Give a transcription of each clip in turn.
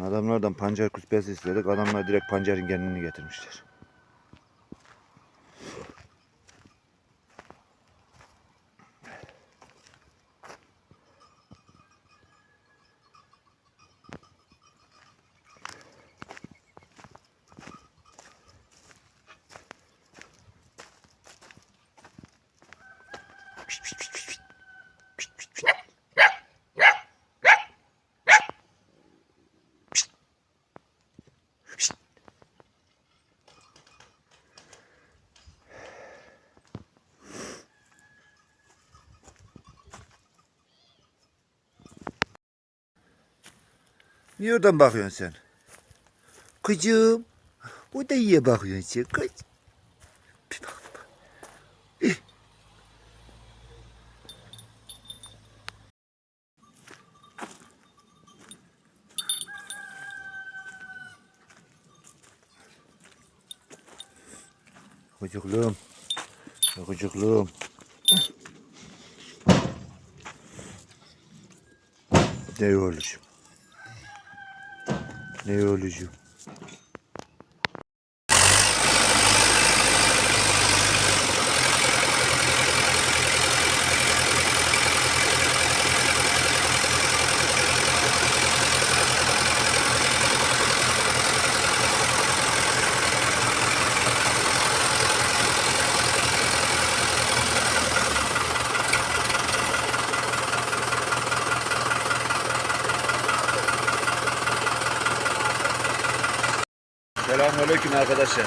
Lan adamlardan pancar küspesi istedik. Adamlar direkt pancarın kendini getirmişler. Niye oradan bakıyorsun sen? Kızım. O da iyiye bakıyorsun sen kız. Bir bak. Eh. Çocukluğum. Çocukluğum. Ne olacak? Ne Selamünaleyküm arkadaşlar.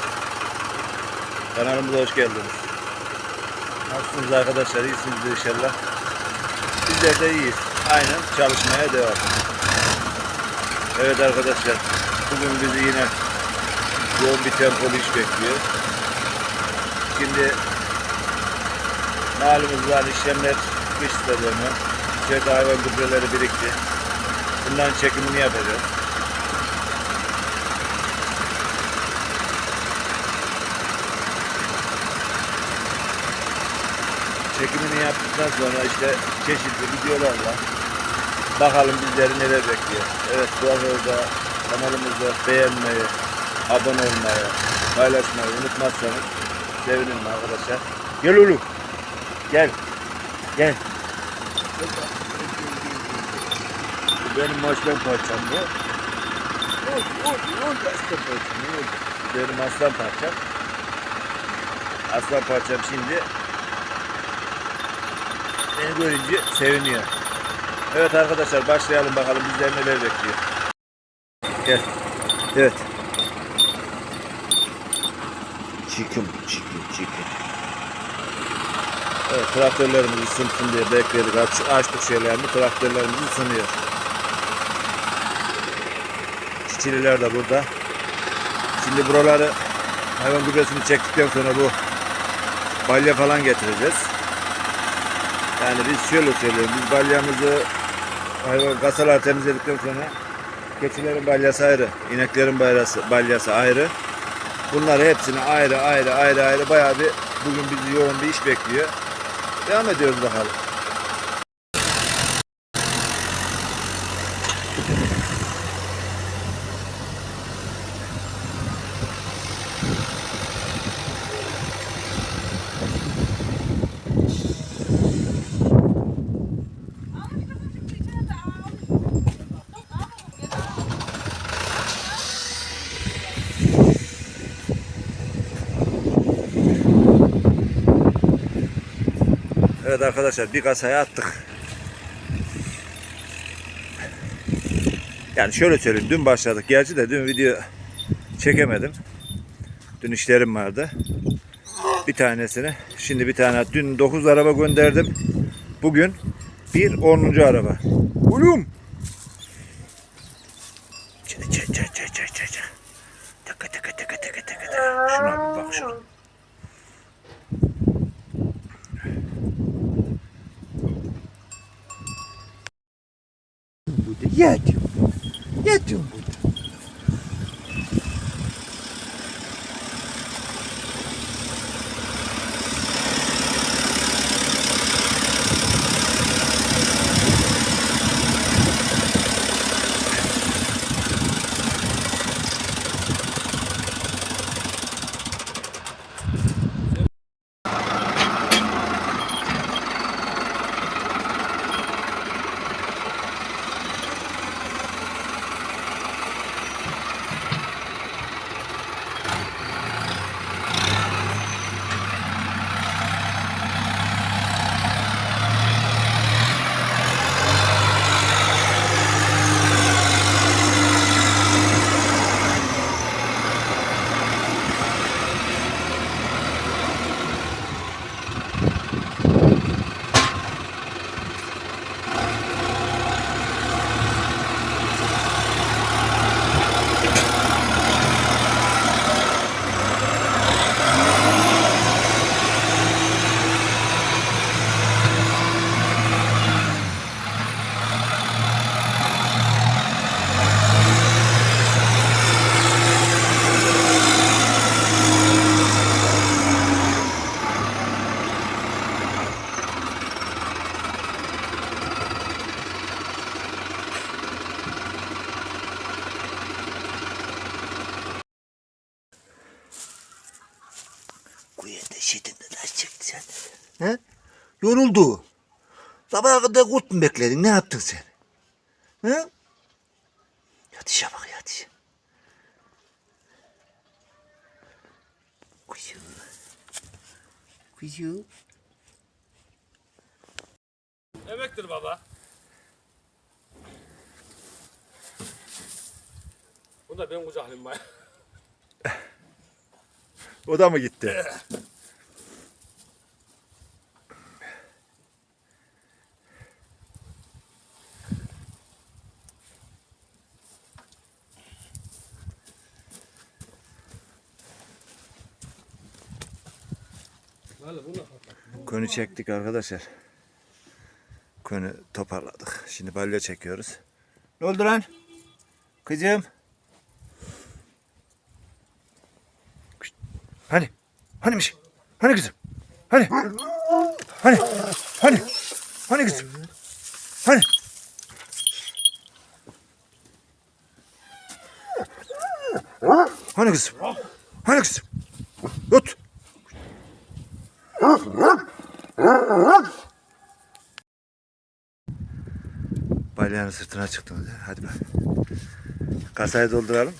Kanalımıza hoş geldiniz. Nasılsınız arkadaşlar? İyisinizdir inşallah. Bizler de iyiyiz. Aynen çalışmaya devam. Evet arkadaşlar. Bugün bizi yine yoğun bir tempolu iş bekliyor. Şimdi malumuz var işlemler kış sezonu. İçeride hayvan gübreleri birikti. Bunların çekimini yapacağız. Çekimini yaptıktan sonra işte çeşitli videolarla bakalım bizleri neler bekliyor. Evet arada kanalımızı beğenmeyi, abone olmayı, paylaşmayı unutmazsanız sevinirim arkadaşlar. Gel oğlum. Gel. Gel. Bu benim aslan parçam. Bu Benim aslan parçam. Aslan parçam şimdi Beni görünce seviniyor. Evet arkadaşlar başlayalım bakalım bizler neler bekliyor. Gel. Evet. Chicken, chicken, chicken. Evet traktörlerimiz ısınsın diye bekledik. Aç, açtık şeylerini traktörlerimiz ısınıyor. Çiçililer de burada. Şimdi buraları hayvan gübresini çektikten sonra bu balya falan getireceğiz. Yani biz şöyle söylüyorum, biz balyamızı hayvan kasalar temizledikten sonra keçilerin balyası ayrı, ineklerin balyası, balyası ayrı. Bunları hepsini ayrı ayrı ayrı ayrı bayağı bir bugün bizi yoğun bir iş bekliyor. Devam ediyoruz bakalım. Evet arkadaşlar bir kasaya attık. Yani şöyle söyleyeyim dün başladık. Gerçi de dün video çekemedim. Dün işlerim vardı. Bir tanesini. Şimdi bir tane. Dün 9 araba gönderdim. Bugün bir 10. araba. Oğlum. Çe çe çe çe çe çe çe. Tıkı tıkı tıkı tıkı tıkı tıkı. Şuna bir bak şuna. Дядю, дядю. Yoruldu. Sabaha kadar kurt mu bekledin? Ne yaptın sen? He? Yatışa bak yatışa. Kuyu. Kuyu. Emektir baba. Bunu da ben kucaklayayım bari. O da mı gitti? Konu çektik arkadaşlar. Konu toparladık. Şimdi balya çekiyoruz. Ne oldu lan? Kızım. Kışt. Hani? Hanimiş? Hani kızım? Hani? Hani? Hani? Hani kızım? Hani? Hani kızım? Hani kızım? Balyanın sırtına çıktınız. ya. Hadi bak. Kasayı dolduralım.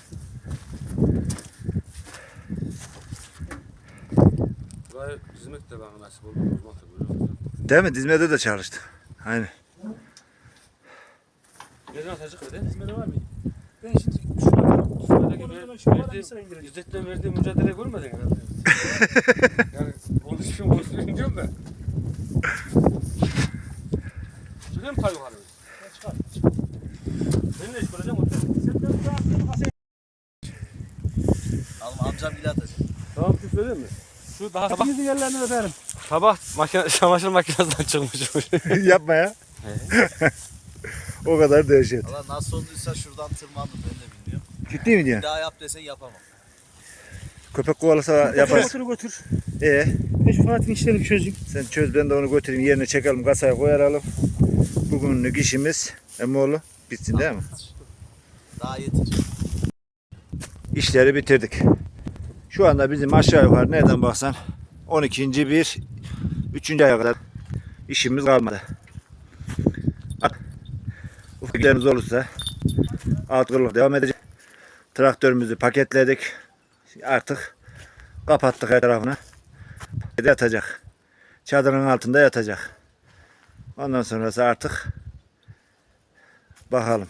Burayı dizmek de bana nasip oldu. Uzmak da böyle oldu. Değil mi? Dizmede de çalıştık. Aynen. Nereden atacak öyle? Hizmeti var mı? Ben şimdi şuna Dizmedeki Oradan bir şu aradan verdiğim, İsrail indirecek. İzzet'ten verdiğim mücadele görmedin herhalde. yani konuşayım konuşayım diyorum da. Çıkayım pay yukarı. Çıkar. Ben de iş göreceğim otur. Sen de bu taraftan kasaya Alma amcam bile atacak. Tamam küfür edeyim mi? Şu daha sabah, Hepinizin yerlerini öperim. sabah makine, çamaşır makinesinden çıkmış. Yapma ya. o kadar dehşet. Valla nasıl olduysa şuradan tırmandım ben de bilmiyorum. Ciddi mi Bir diyorsun? daha yap desen yapamam. Köpek kovalasa yaparız. Götür götür. Ee, Ben şu Fatih'in işlerini çözeyim. sen çöz ben de onu götüreyim yerine çekelim kasaya koyaralım. Bugünlük işimiz Emoğlu bitsin değil mi? Daha yetecek. İşleri bitirdik. Şu anda bizim aşağı yukarı nereden baksan 12. bir 3. aya kadar işimiz kalmadı. Ufaklarımız olursa alt kırılık devam edecek. Traktörümüzü paketledik. Artık kapattık her tarafını. Yatacak. Çadırın altında yatacak. Ondan sonrası artık bakalım.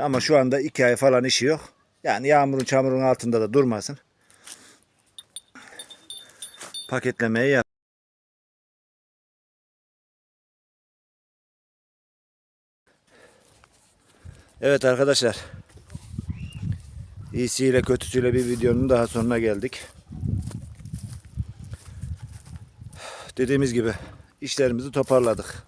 Ama şu anda iki ay falan işi yok. Yani yağmurun çamurun altında da durmasın. Paketlemeyi yap. Evet arkadaşlar. İyisiyle kötüsüyle bir videonun daha sonuna geldik. Dediğimiz gibi işlerimizi toparladık.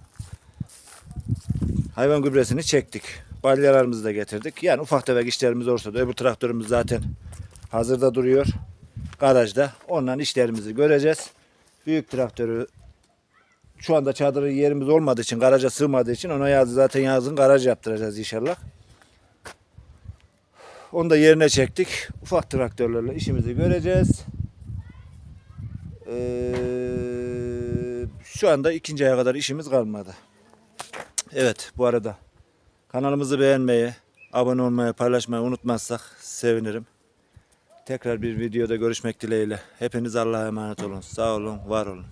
Hayvan gübresini çektik. Balyalarımızı da getirdik. Yani ufak tefek işlerimiz olursa da öbür traktörümüz zaten hazırda duruyor. Garajda. Ondan işlerimizi göreceğiz. Büyük traktörü şu anda çadırı yerimiz olmadığı için, garaja sığmadığı için ona yaz, zaten yazın garaj yaptıracağız inşallah. Onu da yerine çektik. Ufak traktörlerle işimizi göreceğiz. Ee, şu anda ikinci aya kadar işimiz kalmadı. Evet bu arada kanalımızı beğenmeyi, abone olmayı, paylaşmayı unutmazsak sevinirim. Tekrar bir videoda görüşmek dileğiyle. Hepiniz Allah'a emanet olun. Sağ olun, var olun.